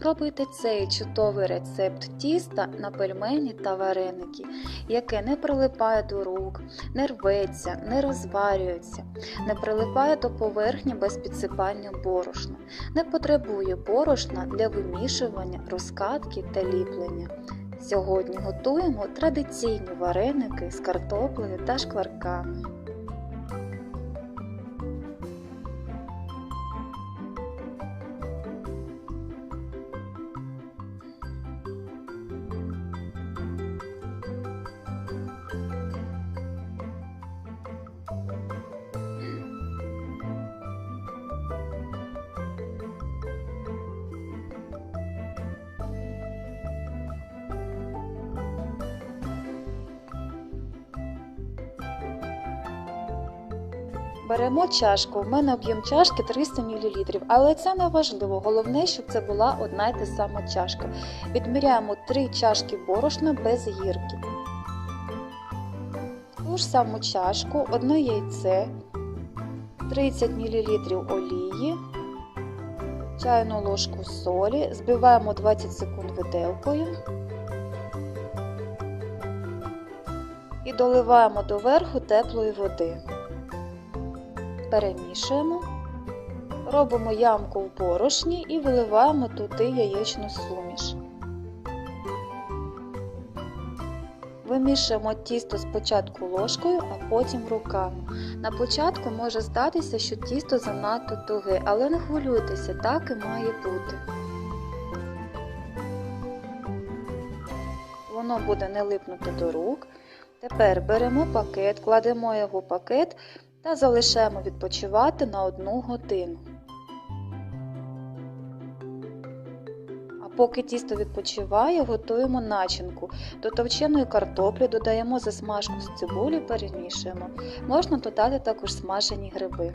Пробуйте цей чудовий рецепт тіста на пельмені та вареники, яке не прилипає до рук, не рветься, не розварюється, не прилипає до поверхні без підсипання борошна, не потребує борошна для вимішування, розкатки та ліплення. Сьогодні готуємо традиційні вареники з картоплею та шкварками. Беремо чашку. В мене об'єм чашки 300 мл, але це не важливо. Головне, щоб це була одна й та сама чашка. Відміряємо 3 чашки борошна без гірки. Ту ж саму чашку одне яйце, 30 мл олії, чайну ложку солі, збиваємо 20 секунд виделкою. І доливаємо доверху теплої води перемішуємо, робимо ямку в борошні і виливаємо туди яєчну суміш. Вимішуємо тісто спочатку ложкою, а потім руками. На початку може здатися, що тісто занадто туге, але не хвилюйтеся, так і має бути. Воно буде не липнути до рук. Тепер беремо пакет, кладемо його пакет та залишаємо відпочивати на 1 годину. А поки тісто відпочиває, готуємо начинку. До товченої картоплі додаємо засмажку з цибулі, перемішуємо. Можна додати також смажені гриби.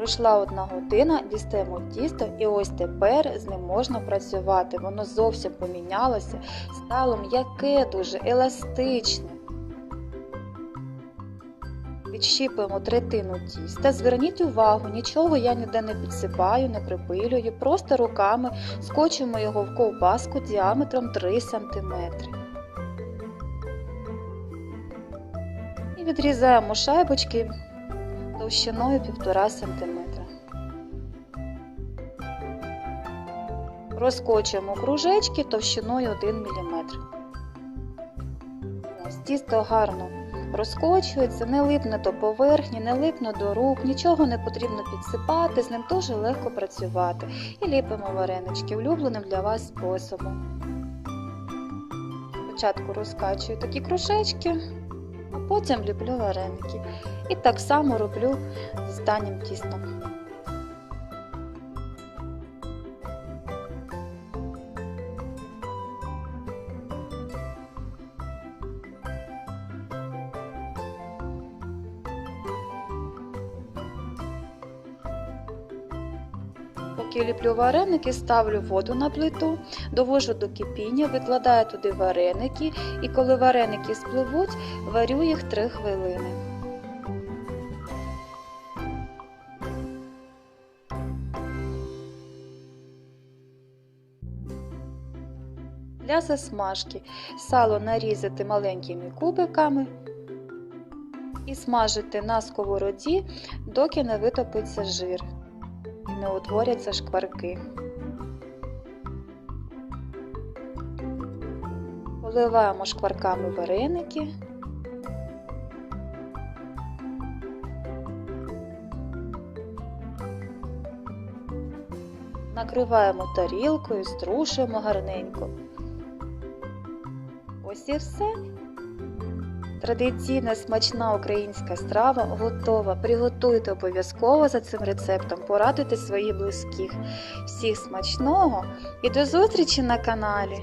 Пройшла одна година, дістаємо тісто і ось тепер з ним можна працювати. Воно зовсім помінялося, стало м'яке, дуже еластичне. Відщіпуємо третину тіста. Зверніть увагу, нічого я ніде не підсипаю, не припилюю, просто руками скочуємо його в ковбаску діаметром 3 см. І відрізаємо шайбочки товщиною 1,5 см. Розкочуємо кружечки товщиною 1 мм. Тісто гарно розкочується, не липне до поверхні, не липне до рук, нічого не потрібно підсипати, з ним дуже легко працювати. І ліпимо варенички улюбленим для вас способом. Спочатку розкачую такі кружечки, а потім ліплю вареники. І так само роблю з останнім тістом. Поки ліплю вареники, ставлю воду на плиту, довожу до кипіння, викладаю туди вареники і коли вареники спливуть, варю їх 3 хвилини. Для засмажки сало нарізати маленькими кубиками і смажити на сковороді, доки не витопиться жир і не утворяться шкварки. Поливаємо шкварками вареники. Накриваємо тарілкою, струшуємо гарненько. Ось і все. Традиційна смачна українська страва готова. Приготуйте обов'язково за цим рецептом, порадуйте своїх близьких. Всіх смачного і до зустрічі на каналі!